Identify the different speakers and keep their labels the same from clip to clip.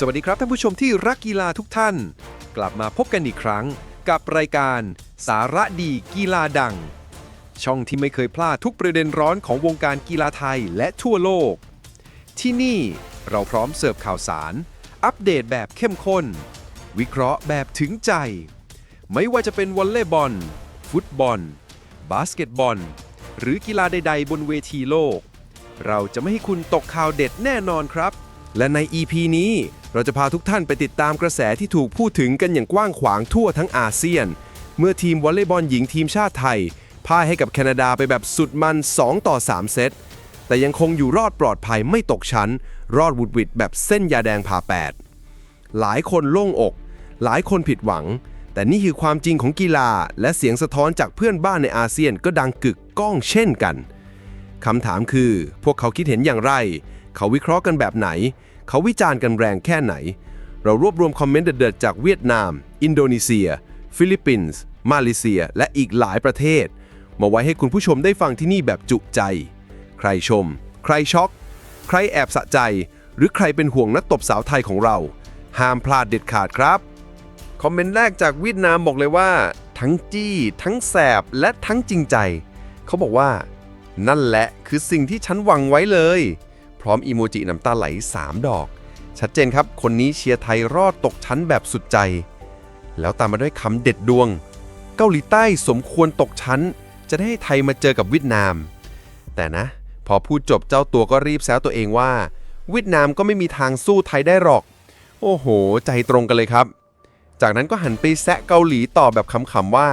Speaker 1: สวัสดีครับท่านผู้ชมที่รักกีฬาทุกท่าน กลับมาพบกันอีกครั้งกับรายการ สาระดีกีฬาดัง ช่องที่ไม่เคยพลาดทุกประเด็นร้อนของวงการกีฬาไทยและทั่วโลก ที่นี่เราพร้อมเสิร์ฟข่าวสาร อัปเดตแบบเข้มข้น วิเคราะห์แบบถึงใจ ไม่ว่าจะเป็นวอลเลย์บอล ฟุตบอล บาสเกตบอล หรือกีฬาใด ๆ บนเวทีโลก เราจะไม่ให้คุณตกข่าวเด็ดแน่นอนครับ และใน EP นี้เราจะพาทุกท่านไปติดตามกระแสที่ถูกพูดถึงกันอย่างกว้างขวางทั่วทั้งอาเซียน เมื่อทีมวอลเลย์บอลหญิงทีมชาติไทยพ่ายให้กับแคนาดาไปแบบสุดมัน 2 ต่อ 3 เซต แต่ยังคงอยู่รอดปลอดภัยไม่ตกชั้น รอดวุดวิดแบบเส้นยาแดงผ่าแปดหลายคนโล่งอก หลายคนผิดหวัง แต่นี่คือความจริงของกีฬา และเสียงสะท้อนจากเพื่อนบ้านในอาเซียนก็ดังกึกก้องเช่นกันคำถามคือ พวกเขาคิดเห็นอย่างไร เขาวิเคราะห์กันแบบไหน เขาวิจารณ์กันแรงแค่ไหน เรารวบรวมคอมเมนต์เด็ดๆจากเวียดนาม อินโดนีเซีย ฟิลิปปินส์ มาเลเซีย และอีกหลายประเทศ มาไว้ให้คุณผู้ชมได้ฟังที่นี่แบบจุใจ ใครชม ใครช็อก ใครแอบสะใจ หรือใครเป็นห่วงนักตบสาวไทยของเรา ห้ามพลาดเด็ดขาดครับ คอมเมนต์แรกจากเวียดนามบอกเลยว่า ทั้งจี้ ทั้งแสบ และทั้งจริงใจ เขาบอกว่า นั่นแหละคือสิ่งที่ฉันหวังไว้เลย ร้อมอีโมจิน้ำตาไหล 3 ดอก ชัดเจนครับ คนนี้เชียร์ไทยรอดตกชั้นแบบสุดใจ แล้วตามมาด้วยคำเด็ดดวง เกาหลีใต้สมควรตกชั้น จะได้ให้ไทยมาเจอกับเวียดนาม แต่นะ พอพูดจบเจ้าตัวก็รีบแซวตัวเองว่า เวียดนามก็ไม่มีทางสู้ไทยได้หรอก โอ้โห ใจตรงกันเลยครับ จากนั้นก็หันไปแซะเกาหลีต่อแบบขำๆว่า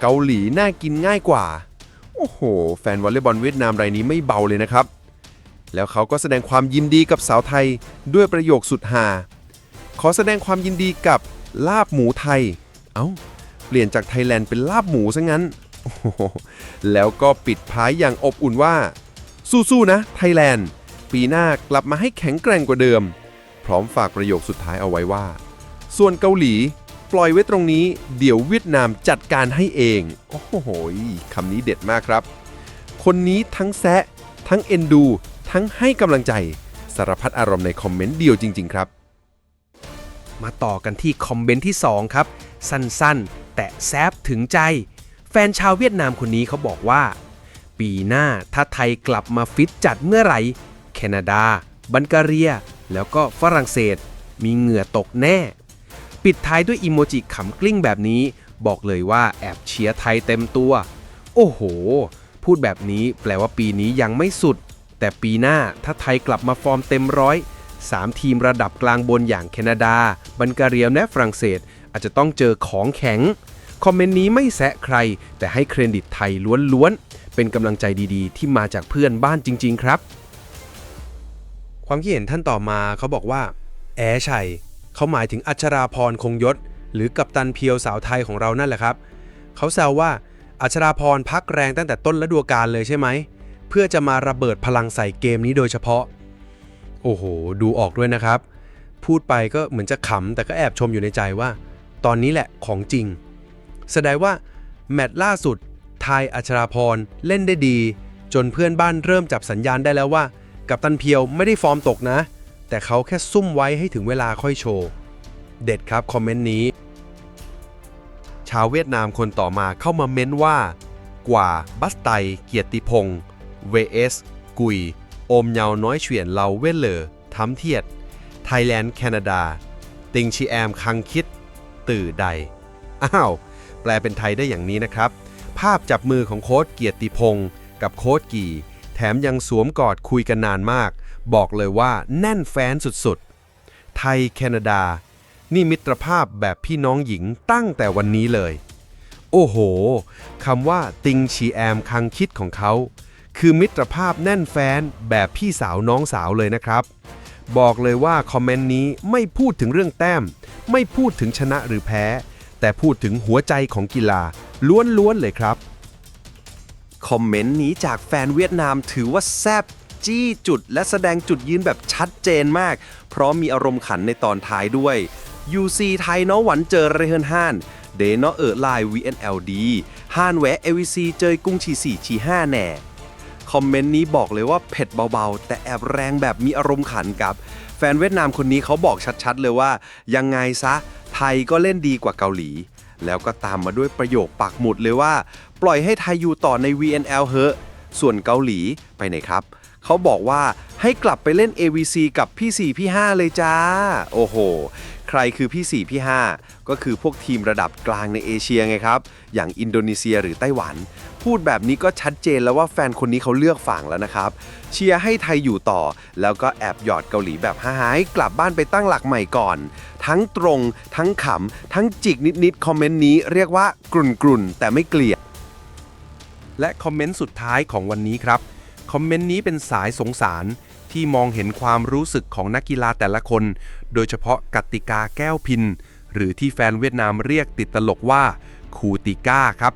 Speaker 1: เกาหลีน่ากินง่ายกว่า โอ้โห แฟนวอลเลย์บอลเวียดนามรายนี้ไม่เบาเลยนะครับ แล้วเขาก็แสดงความยินดีกับสาวไทยด้วยประโยคสุดฮาขอแสดงความยินดีกับลาบหมูไทย เอ้า เปลี่ยนจากไทยแลนด์เป็นลาบหมูซะงั้น แล้วก็ปิดท้ายอย่างอบอุ่นว่า สู้ๆนะไทยแลนด์ ปีหน้ากลับมาให้แข็งแกร่งกว่าเดิม พร้อมฝากประโยคสุดท้ายเอาไว้ว่า ส่วนเกาหลีปล่อยไว้ตรงนี้เดี๋ยวเวียดนามจัดการให้เอง โอ้โหคำนี้เด็ดมากครับ คนนี้ทั้งแซะทั้งเอ็นดู ทั้งให้กำลังใจสารพัดอารมณ์ในคอมเมนต์เดียวจริง ๆ ครับ
Speaker 2: มาต่อกันที่คอมเมนต์ที่ 2 ครับ สั้นๆ แต่แซบถึงใจ แฟนชาวเวียดนามคนนี้เขาบอกว่า ปีหน้าถ้าไทยกลับมาฟิตจัดเมื่อไหร่ แคนาดา บัลกเรีย แล้วก็ฝรั่งเศส มีเหงื่อตกแน่ ปิดท้ายด้วยอีโมจิขำกลิ้งแบบนี้ บอกเลยว่าแอบเชียร์ไทยเต็มตัว โอ้โห พูดแบบนี้แปลว่าปีนี้ยังไม่สุด แต่ปีหน้าถ้าไทยกลับมาฟอร์มเต็มร้อยสามทีมระดับกลางบนอย่างแคนาดา บัลแกเรียและฝรั่งเศส อาจจะต้องเจอของแข็ง คอมเมนต์นี้ไม่แซะใคร แต่ให้เครดิตไทยล้วนๆ เป็นกำลังใจดีๆ ที่มาจากเพื่อนบ้านจริง ๆ ครับ ความคิดเห็นท่านต่อมาเขาบอกว่า แอชัย เขาหมายถึงอัชราพรคงยศ หรือกัปตันเพียวสาวไทยของเรานั่นแหละครับ เขาแซวว่าอัชราพรพักแรงตั้งแต่ต้นฤดูกาลเลยใช่ไหม เพื่อจะมาระเบิดพลังใส่เกมนี้โดยเฉพาะ โอ้โห ดูออกด้วยนะครับ พูดไปก็เหมือนจะขำ แต่ก็แอบชมอยู่ในใจว่า ตอนนี้แหละของจริง แสดงว่า แมตช์ล่าสุดไทยอัชราพรเล่นได้ดี จนเพื่อนบ้านเริ่มจับสัญญาณได้แล้วว่า กัปตันเพียวไม่ได้ฟอร์มตกนะ แต่เขาแค่ซุ่มไว้ให้ถึงเวลาค่อยโชว์ เด็ดครับคอมเมนต์นี้
Speaker 1: ชาวเวียดนามคนต่อมาเข้ามาเม้นว่า กว่าบัสไตเกียรติพง ศ์ vs กุย โอมเยาน้อยเฉียนเราเว่เลอทำเทียด ไทยแลนด์แคนาดา ติงชีแอม คังคิด ตื่อใด อ้าว แปลเป็นไทยได้อย่างนี้นะครับ ภาพจับมือของโค้ดเกียรติพงศ์กับโค้ดกี่ แถมยังสวมกอดคุยกันนานมาก บอกเลยว่าแน่นแฟนสุดๆ ไทยแคนาดา นี่มิตรภาพแบบพี่น้องหญิงตั้งแต่วันนี้เลย โอ้โหคำว่าติงชีแอมคังคิดของเขา คือมิตรภาพแน่นแฟ้นแบบพี่สาวน้องสาวเลยนะครับ บอกเลยว่าคอมเมนต์นี้ไม่พูดถึงเรื่องแต้ม ไม่พูดถึงชนะหรือแพ้ แต่พูดถึงหัวใจของกีฬาล้วนๆเลยครับ คอมเมนต์นี้จากแฟนเวียดนามถือว่าแซบจี้จุดและแสดงจุดยืนแบบชัดเจนมาก เพราะมีอารมณ์ขันในตอนท้ายด้วย UC ไทยเนาะหวันเจอเรเฮนห้านเดเนาะเออไลน์ VNLD ห้านแวะ AVC เจอกุ้งชี4ชี5แน่ คอมเมนต์นี้บอกเลยว่าเผ็ดเบาๆ แต่แอบแรงแบบมีอารมณ์ขันครับ แฟนเวียดนามคนนี้เขาบอกชัดๆ เลยว่า ยังไงซะ ไทยก็เล่นดีกว่าเกาหลี แล้วก็ตามมาด้วยประโยคปักหมุดเลยว่า ปล่อยให้ไทยอยู่ต่อใน VNL เฮอะส่วนเกาหลีไปไหนครับ เขาบอกว่าให้กลับไปเล่น AVC กับพี่ 4 พี่ 5 เลยจ้า โอ้โห ใครคือพี่ 4 พี่ 5 ก็คือพวกทีมระดับกลางในเอเชียไงครับ อย่างอินโดนีเซียหรือไต้หวัน พูดแบบนี้ก็ชัดเจนแล้วว่าแฟนคนนี้เขาเลือกฝั่งแล้วนะครับ เชียร์ให้ไทยอยู่ต่อ แล้วก็แอบหยอดเกาหลีแบบฮ่าๆให้กลับบ้านไปตั้งหลักใหม่ก่อน ทั้งตรง ทั้งขำ ทั้งจิกนิดๆคอมเมนต์นี้เรียกว่ากรุ่นๆแต่ไม่เกลียด
Speaker 2: และคอมเมนต์สุดท้ายของวันนี้ครับ คอมเมนต์นี้เป็นสายสงสารที่มองเห็นความรู้สึกของนักกีฬาแต่ละคน โดยเฉพาะกติกาแก้วพิน หรือที่แฟนเวียดนามเรียกติดตลกว่าคูติก้าครับ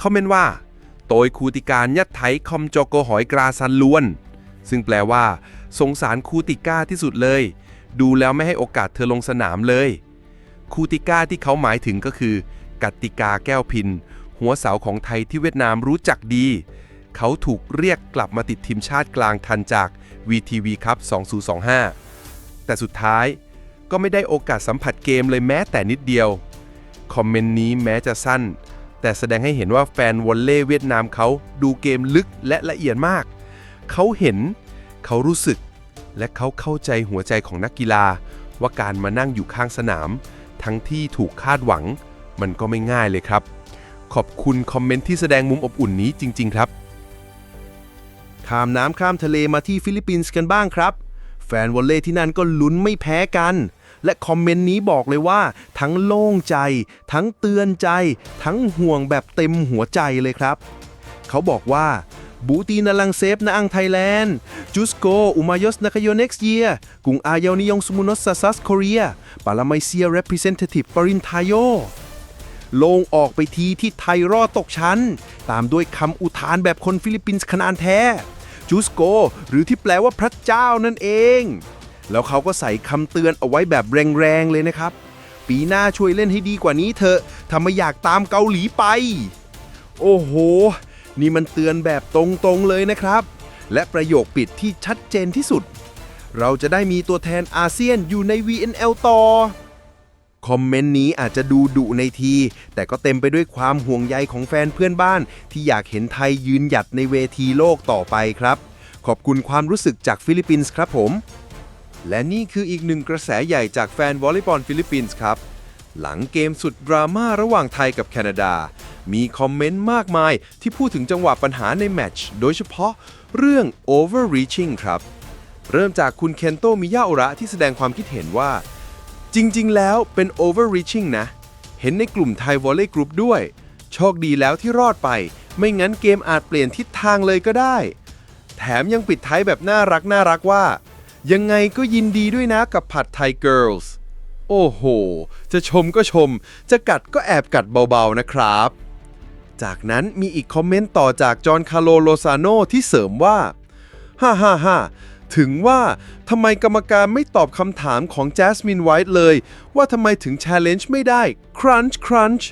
Speaker 2: คอมเมนต์ว่า โตยคูติการยัดไถคอมโจโกหอยกราซันล้วน ซึ่งแปลว่า สงสารคูติก้าที่สุดเลย ดูแล้วไม่ให้โอกาสเธอลงสนามเลย คูติก้าที่เขาหมายถึงก็คือ กติกาแก้วพิน หัวเสาของไทยที่เวียดนามรู้จักดี เขาถูกเรียกกลับมาติดทีมชาติกลางทันจาก VTV ครับ 2025 แต่สุดท้ายก็ไม่ได้โอกาสสัมผัสเกมเลยแม้แต่นิดเดียว คอมเมนต์นี้แม้จะสั้น แต่แสดงให้เห็นว่าแฟนวอลเล่เวียดนามเขาดูเกมลึกและละเอียดมาก เขาเห็น เขารู้สึก และเขาเข้าใจหัวใจของนักกีฬา ว่าการมานั่งอยู่ข้างสนาม ทั้งที่ถูกคาดหวัง มันก็ไม่ง่ายเลยครับ ขอบคุณคอมเมนต์ที่แสดงมุมอบอุ่นนี้จริง ๆ ครับ
Speaker 3: ข้ามน้ำข้ามทะเลมาที่ฟิลิปปินส์กันบ้างครับ แฟนวอลเล่ที่นั่นก็ลุ้นไม่แพ้กัน และคอมเมนต์นี้บอกเลยว่า ทั้งโล่งใจ ทั้งเตือนใจ ทั้งห่วงแบบเต็มหัวใจเลยครับ เขาบอกว่าบูตีนาลังเซฟนาอังไทยแลนด์จูสโกอุมายอสนาคโย next year กุงอาเยานิยองสมุนอสซาซัส o เรียปาลาไมเซีย representative ปรินทายโย ลงออกไปทีที่ไทยรอดตกชั้น ตามด้วยคำอุทานแบบคนฟิลิปปินส์ขนาดแท้จูสโก หรือที่แปลว่าพระเจ้านั่นเอง แล้วเขาก็ใส่คำเตือนเอาไว้แบบแรงๆเลยนะครับ ปีหน้าช่วยเล่นให้ดีกว่านี้เถอะถ้าไมอยากตามเกาหลีไป โอ้โห นี่มันเตือนแบบตรงๆเลยนะครับ และประโยคปิดที่ชัดเจนที่สุด เราจะได้มีตัวแทนอาเซียนอยู่ใน VNL ต่อ คอมเมนต์นี้อาจจะดูดุในที แต่ก็เต็มไปด้วยความห่วงใยของแฟนเพื่อนบ้าน ที่อยากเห็นไทยยืนหยัดในเวทีโลกต่อไปครับ ขอบคุณความรู้สึกจากฟิลิปปินส์ครับผม
Speaker 1: และนี่คืออีกหนึ่งกระแสใหญ่จากแฟนวอลเลย์บอลฟิลิปปินส์ครับ หลังเกมสุดดราม่าระหว่างไทยกับแคนาดา มีคอมเมนต์มากมายที่พูดถึงจังหวะปัญหาในแมตช์โดยเฉพาะเรื่อง overreaching ครับ เริ่มจากคุณเคนโตมิยาโอระที่แสดงความคิดเห็นว่า จริงๆ แล้วเป็น overreaching นะ เห็นในกลุ่มไทยวอลเลย์กรุ๊ปด้วย โชคดีแล้วที่รอดไป ไม่งั้นเกมอาจเปลี่ยนทิศทางเลยก็ได้ แถมยังปิดท้ายแบบน่ารักน่ารักว่า ยังไงก็ยินดีด้วยนะกับผัดไทยเกิร์ลส์โอ้โห จะชมก็ชม จะกัดก็แอบกัดเบาๆนะครับ จากนั้นมีอีกคอมเมนต์ต่อจากจอห์นคาร์โลโลซาโนที่เสริมว่า ฮ่าฮ่าฮ่า ถึงว่าทำไมกรรมการไม่ตอบคำถามของแจสมินไวท์เลย ว่าทำไมถึง Challenge ไม่ได้ Crunch Crunch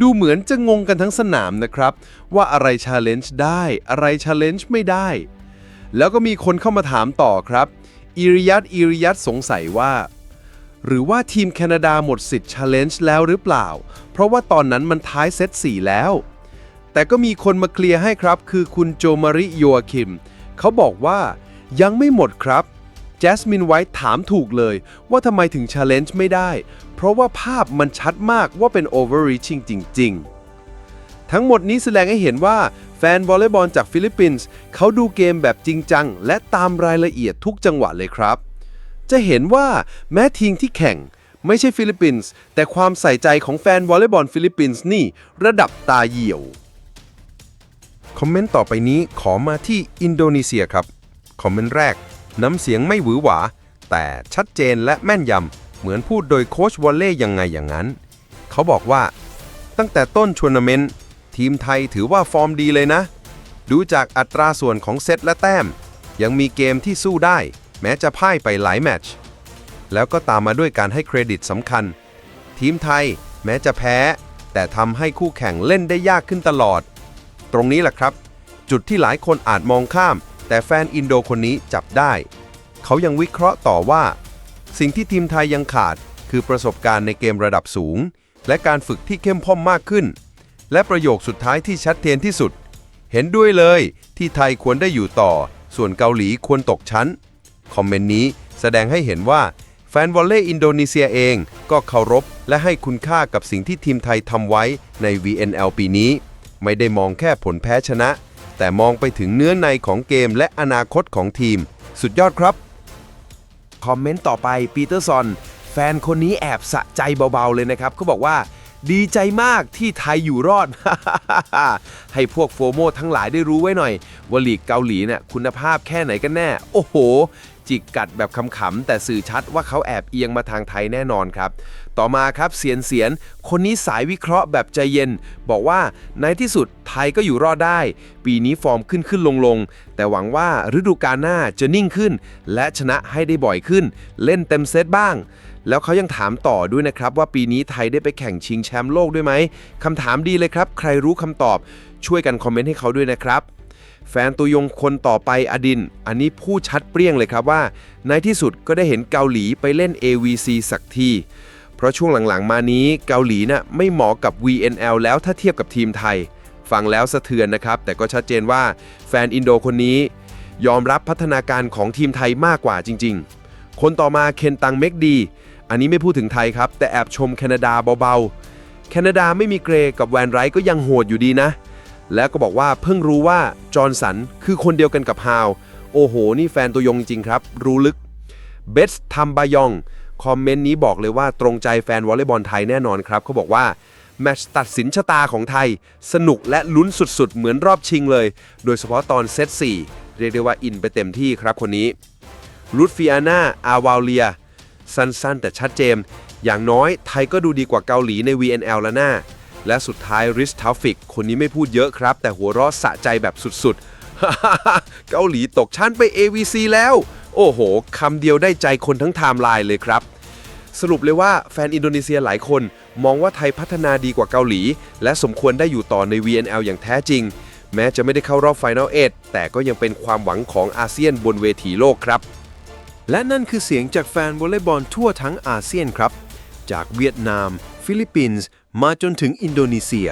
Speaker 1: ดูเหมือนจะงงกันทั้งสนามนะครับ ว่าอะไร Challenge ได้อะไร Challenge ไม่ได้ แล้วก็มีคนเข้ามาถามต่อครับ อิริยัตอิริยัตสงสัยว่า หรือว่าทีมแคนาดาหมดสิทธิ์ Challenge แล้วหรือเปล่า เพราะว่าตอนนั้นมันท้ายเซต4แล้วแต่ก็มีคนมาเคลียร์ให้ครับ คือคุณโจมาริโยอาคิม เขาบอกว่า ยังไม่หมดครับแจสมินไวท์ถามถูกเลยว่าทำไมถึง Challenge ไม่ได้ เพราะว่าภาพมันชัดมากว่าเป็น overreaching จริง ๆ ทั้งหมดนี้แสดงให้เห็นว่า แฟนวอลเลย์บอลจากฟิลิปปินส์เขาดูเกมแบบจริงจัง และตามรายละเอียดทุกจังหวะเลยครับ จะเห็นว่าแม้ทีมที่แข่ง ไม่ใช่ฟิลิปปินส์แต่ความใส่ใจของแฟนวอลเลย์บอลฟิลิปปินส์นี่ระดับตาเหี่ยว
Speaker 2: คอมเมนต์ต่อไปนี้ขอมาที่อินโดนีเซียครับ คอมเมนต์แรก น้ำเสียงไม่หวือหวา แต่ชัดเจนและแม่นยำ เหมือนพูดโดยโค้ชวอลเล่ยังไงอย่างนั้น เขาบอกว่า ตั้งแต่ต้นชวนาเมนต์ทีมไทยถือว่าฟอร์มดีเลยนะ ดูจากอัตราส่วนของเซตและแต้ม ยังมีเกมที่สู้ได้ แม้จะพ่ายไปหลายแมตช์แล้วก็ตามมาด้วยการให้เครดิตสำคัญ ทีมไทยแม้จะแพ้ แต่ทำให้คู่แข่งเล่นได้ยากขึ้นตลอด ตรงนี้แหละครับ จุดที่หลายคนอาจมองข้าม แต่แฟนอินโดคนนี้จับได้
Speaker 3: เขายังวิเคราะห์ต่อว่า สิ่งที่ทีมไทยยังขาด คือประสบการณ์ในเกมระดับสูง และการฝึกที่เข้มข้นมากขึ้น และประโยคสุดท้ายที่ชัดเจนที่สุด เห็นด้วยเลยที่ไทยควรได้อยู่ต่อ ส่วนเกาหลีควรตกชั้น คอมเมนต์นี้แสดงให้เห็นว่าแฟนวอลเลย์อินโดนีเซียเองก็เคารพและให้คุณค่ากับสิ่งที่ทีมไทยทำไว้ใน VNL ปีนี้ ไม่ได้มองแค่ผลแพ้ชนะ แต่มองไปถึงเนื้อในของเกมและอนาคตของทีม สุดยอดครับ
Speaker 2: คอมเมนต์ต่อไปปีเตอร์ซอน แฟนคนนี้แอบสะใจเบาๆเลยนะครับเขาบอกว่า ดีใจมากที่ไทยอยู่รอด ให้พวกโฟโมทั้งหลายได้รู้ไว้หน่อยว่าลีกเกาหลีเนี่ยคุณภาพแค่ไหนกันแน่ โอ้โหจิกกัดแบบขำๆแต่สื่อชัดว่าเขาแอบเอียงมาทางไทยแน่นอนครับ ต่อมาครับเสียนเสียน คนนี้สายวิเคราะห์แบบใจเย็น บอกว่าในที่สุดไทยก็อยู่รอดได้ ปีนี้ฟอร์มขึ้นขึ้นลงลงแต่หวังว่าฤดูกาลหน้าจะนิ่งขึ้น และชนะให้ได้บ่อยขึ้น เล่นเต็มเซตบ้าง แล้วเขายังถามต่อด้วยนะครับว่าปีนี้ไทยได้ไปแข่งชิงแชมป์โลกด้วยไหมคำถามดีเลยครับ ใครรู้คำตอบ ช่วยกันคอมเมนต์ให้เขาด้วยนะครับแฟนตัวยงคนต่อไปอดิน อันนี้พูดชัดเปรี้ยงเลยครับว่า ในที่สุดก็ได้เห็นเกาหลีไปเล่น AVC สักที เพราะช่วงหลังๆ มานี้เกาหลีน่ะไม่เหมาะกับ VNL แล้วถ้าเทียบกับทีมไทย ฟังแล้วสะเทือนนะครับ แต่ก็ชัดเจนว่าแฟนอินโดคนนี้ ยอมรับพัฒนาการของทีมไทยมากกว่าจริง ๆ คนต่อมาเคนตังเมกดี อันนี้ไม่พูดถึงไทยครับ แต่แอบชมแคนาดาเบาๆ แคนาดาไม่มีเกรกับแวนไรท์ก็ยังโหดอยู่ดีนะ แล้วก็บอกว่าเพิ่งรู้ว่าจอร์นสันคือคนเดียวกันกับฮาว โอ้โห นี่แฟนตัวยงจริงๆครับ รู้ลึก เบสทัมบายอง คอมเมนต์นี้บอกเลยว่าตรงใจแฟนวอลเลย์บอลไทยแน่นอนครับเขาบอกว่าแมตช์ตัดสินชะตาของไทย สนุกและลุ้นสุดๆ เหมือนรอบชิงเลย โดยเฉพาะตอนเซต4เรียกได้ว่าอินไปเต็มที่ครับคนนี้รุดฟิอาน่า อาวาเลีย สั้นๆ แต่ชัดเจน อย่างน้อยไทยก็ดูดีกว่าเกาหลีใน VNL แล้วหน้า และสุดท้ายริสทาฟิก คนนี้ไม่พูดเยอะครับ แต่หัวเราะสะใจแบบสุดๆ เกาหลีตกชั้นไป AVC แล้ว อ้โหคำเดียวได้ใจคนทั้งไทม์ไลน์เลยครับ สรุปเลยว่าแฟนอินโดนีเซียหลายคน มองว่าไทยพัฒนาดีกว่าเกาหลี และสมควรได้อยู่ต่อใน VNL อย่างแท้จริง แม้จะไม่ได้เข้ารอบไฟนอล8แต่ก็ยังเป็นความหวังของอาเซียนบนเวทีโลกครับ
Speaker 1: และนั่นคือเสียงจากแฟนวอลเลย์บอลทั่วทั้งอาเซียนครับ จากเวียดนาม ฟิลิปปินส์ มาจนถึงอินโดนีเซีย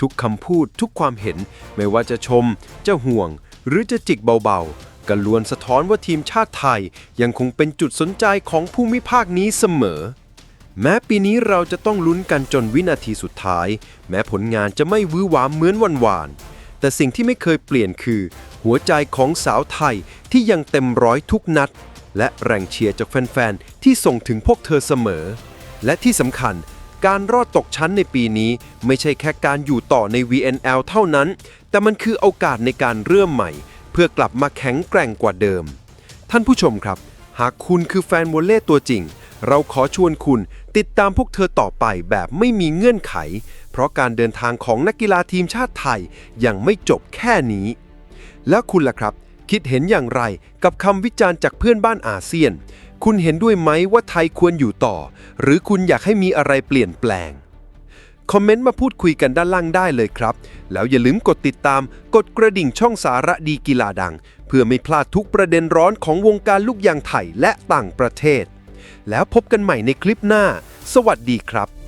Speaker 1: ทุกคำพูดทุกความเห็น ไม่ว่าจะชม จะห่วง หรือจะจิกเบาๆ ก็ล้วนสะท้อนว่าทีมชาติไทยยังคงเป็นจุดสนใจของภูมิภาคนี้เสมอ แม้ปีนี้เราจะต้องลุ้นกันจนวินาทีสุดท้าย แม้ผลงานจะไม่วื้อหวาเหมือนวันวาน แต่สิ่งที่ไม่เคยเปลี่ยนคือ หัวใจของสาวไทยที่ยังเต็มร้อยทุกนัด และแรงเชียร์จากแฟนๆที่ส่งถึงพวกเธอเสมอ และที่สำคัญการรอดตกชั้นในปีนี้ไม่ใช่แค่การอยู่ต่อใน VNL เท่านั้น แต่มันคือโอกาสในการเริ่มใหม่ เพื่อกลับมาแข็งแกร่งกว่าเดิม ท่านผู้ชมครับ หากคุณคือแฟนวอลเล่ตัวจริง เราขอชวนคุณติดตามพวกเธอต่อไปแบบไม่มีเงื่อนไข เพราะการเดินทางของนักกีฬาทีมชาติไทยยังไม่จบแค่นี้ แล้วคุณล่ะครับ คิดเห็นอย่างไรกับคำวิจารณ์จากเพื่อนบ้านอาเซียน คุณเห็นด้วยไหมว่าไทยควรอยู่ต่อ หรือคุณอยากให้มีอะไรเปลี่ยนแปลง คอมเมนต์มาพูดคุยกันด้านล่างได้เลยครับ แล้วอย่าลืมกดติดตาม กดกระดิ่งช่องสาระดีกีฬาดัง เพื่อไม่พลาดทุกประเด็นร้อนของวงการลูกยางไทยและต่างประเทศ แล้วพบกันใหม่ในคลิปหน้า สวัสดีครับ